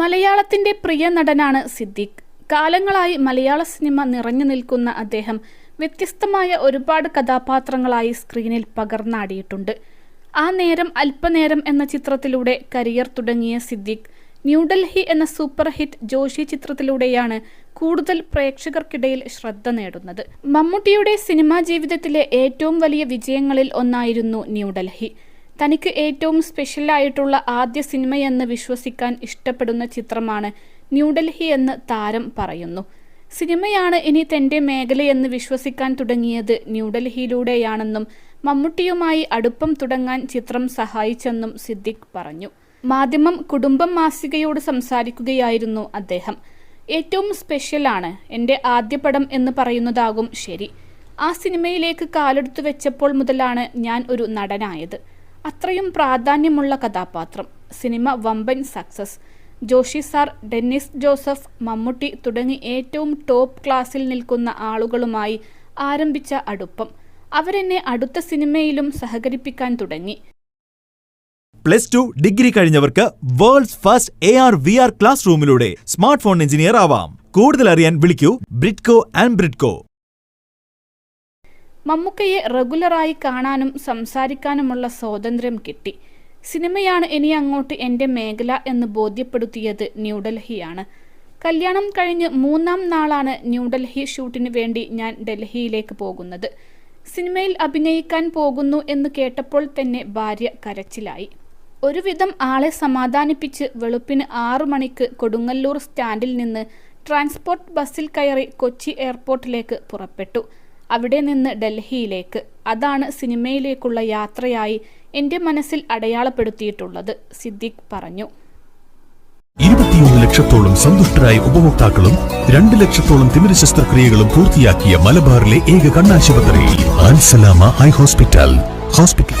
മലയാളത്തിന്റെ പ്രിയ നടനാണ് സിദ്ദിഖ്. കാലങ്ങളായി മലയാള സിനിമ നിറഞ്ഞു നിൽക്കുന്ന അദ്ദേഹം വ്യത്യസ്തമായ ഒരുപാട് കഥാപാത്രങ്ങളായി സ്ക്രീനിൽ പകർന്നാടിയിട്ടുണ്ട്. ആ നേരം അല്പനേരം എന്ന ചിത്രത്തിലൂടെ കരിയർ തുടങ്ങിയ സിദ്ദിഖ് ന്യൂഡൽഹി എന്ന സൂപ്പർ ഹിറ്റ് ജോഷി ചിത്രത്തിലൂടെയാണ് കൂടുതൽ പ്രേക്ഷകർക്കിടയിൽ ശ്രദ്ധ നേടുന്നത്. മമ്മൂട്ടിയുടെ സിനിമാ ജീവിതത്തിലെ ഏറ്റവും വലിയ വിജയങ്ങളിൽ ഒന്നായിരുന്നു ന്യൂഡൽഹി തനിക്ക് ഏറ്റവും സ്പെഷ്യലായിട്ടുള്ള ആദ്യ സിനിമയെന്ന് വിശ്വസിക്കാൻ ഇഷ്ടപ്പെടുന്ന ചിത്രമാണ് ന്യൂഡൽഹി എന്ന് താരം പറയുന്നു. സിനിമയാണ് ഇനി തന്റെ മേഖലയെന്ന് വിശ്വസിക്കാൻ തുടങ്ങിയത് ന്യൂഡൽഹിയിലൂടെയാണെന്നും മമ്മൂട്ടിയുമായി അടുപ്പം തുടങ്ങാൻ ചിത്രം സഹായിച്ചെന്നും സിദ്ദിഖ് പറഞ്ഞു. മാധ്യമം കുടുംബം മാസികയോട് സംസാരിക്കുകയായിരുന്നു അദ്ദേഹം. ഏറ്റവും സ്പെഷ്യലാണ് എന്റെ ആദ്യ പടം എന്ന് പറയുന്നതാകും ശരി. ആ സിനിമയിലേക്ക് കാലെടുത്തു വെച്ചപ്പോൾ മുതലാണ് ഞാൻ ഒരു നടനായത്. അത്രയും പ്രാധാന്യമുള്ള കഥാപാത്രം. സിനിമ വമ്പൻ സക്സസ്. ജോഷി സാർ ഡെന്നിസ് ജോസഫ് മമ്മൂട്ടി തുടങ്ങി ഏറ്റവും ടോപ്പ് ക്ലാസ്സിൽ നിൽക്കുന്ന ആളുകളുമായി ആരംഭിച്ച അടുപ്പം. അവരെന്നെ അടുത്ത സിനിമയിലും സഹകരിപ്പിക്കാൻ തുടങ്ങി. Plus two degree കഴിഞ്ഞവർക്ക് world's first A R V R class റൂമിലൂടെ smart phone engineer ആവാം. കൂടുതൽ അറിയാൻ വിളിക്കൂ ബ്രിഡ്കോ ആൻഡ് ബ്രിഡ്കോ. മമ്മൂക്കയെ റെഗുലറായി കാണാനും സംസാരിക്കാനുമുള്ള സ്വാതന്ത്ര്യം കിട്ടി. സിനിമയാണ് ഇനി അങ്ങോട്ട് എന്റെ മേഖല എന്ന് ബോധ്യപ്പെടുത്തിയത് ന്യൂഡൽഹിയാണ്. കല്യാണം കഴിഞ്ഞ് മൂന്നാം നാളാണ് ന്യൂഡൽഹി ഷൂട്ടിന് വേണ്ടി ഞാൻ ഡൽഹിയിലേക്ക് പോകുന്നത്. സിനിമയിൽ അഭിനയിക്കാൻ പോകുന്നു എന്ന് കേട്ടപ്പോൾ തന്നെ ഭാര്യ കരച്ചിലായി. ഒരുവിധം ആളെ സമാധാനിപ്പിച്ച് വെളുപ്പിന് ആറു മണിക്ക് കൊടുങ്ങല്ലൂർ സ്റ്റാൻഡിൽ നിന്ന് ട്രാൻസ്പോർട്ട് ബസ്സിൽ കയറി കൊച്ചി എയർപോർട്ടിലേക്ക് പുറപ്പെട്ടു. അവിടെ നിന്ന് ഡൽഹിയിലേക്ക്. അതാണ് സിനിമയിലേക്കുള്ള യാത്രയായി എന്റെ മനസ്സിൽ അടയാളപ്പെടുത്തിയിട്ടുള്ളത് സിദ്ദിഖ് പറഞ്ഞു. ഇരുപത്തിയൊന്ന് ലക്ഷത്തോളം സന്തുഷ്ടരായ ഉപഭോക്താക്കളും രണ്ട് ലക്ഷത്തോളം തിമിര ശസ്ത്രക്രിയകളും പൂർത്തിയാക്കിയ മലബാറിലെ ഏക കണ്ണാശുപത്രി ഹോസ്പിറ്റൽ. ഹോസ്പിറ്റൽ.